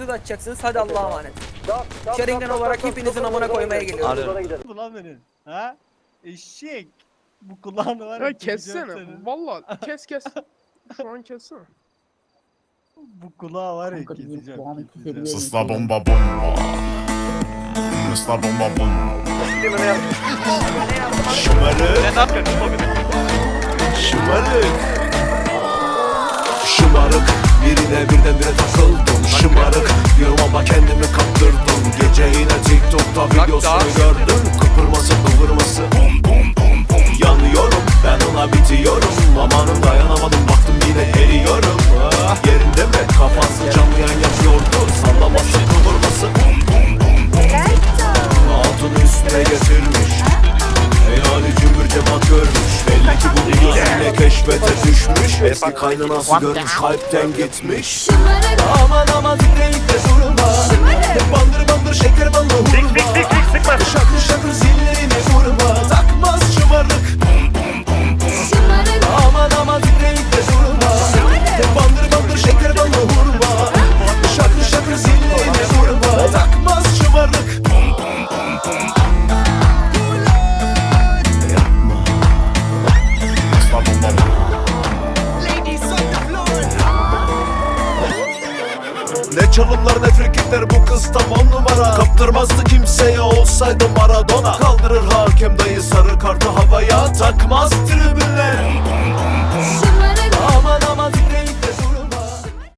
Götünüzü de açacaksınız. Hadi Allah'a emanet. Şeringen olarak hepinizin amına koymaya geliyorum. Arıyorum. Bu lan beni. Ha? Eşek. Bu kulağını var Ya kessene. Valla kes kes. Şu an kessene. Bu kulağı var ya keseceğim. keseceğim. seviye- Sus la bomba bomba. Sus la bomba bomba. Şımarık. Şımarık. Şımarık Birine birdenbire takıldım Gece yine TikTok'ta videosunu gördüm. Kıpırması kıvırması. Bum bum bum bum. Yanıyorum. Ben ona bitiyorum. Amanım dayanamadım. Baktım yine eriyorum. Ah, Yerinde mi? Kafası canlı yayın yapıyordu Sallaması kıvırması. Bum bum bum bum. Altını üstüne getirmiş. Yani cümbür cemaat görmüş. Belli ki bu gözüyle keşfete düşmüş. Eski kaynanası görmüş kalpten gitmiş. Aman aman dinleyip de durma Ne çalımlar ne frikikler bu kız tam on numara. Kaptırmazdı kimseye olsaydı Maradona. Kaldırır hakem dayı sarı kartı havaya Takmaz. tribünler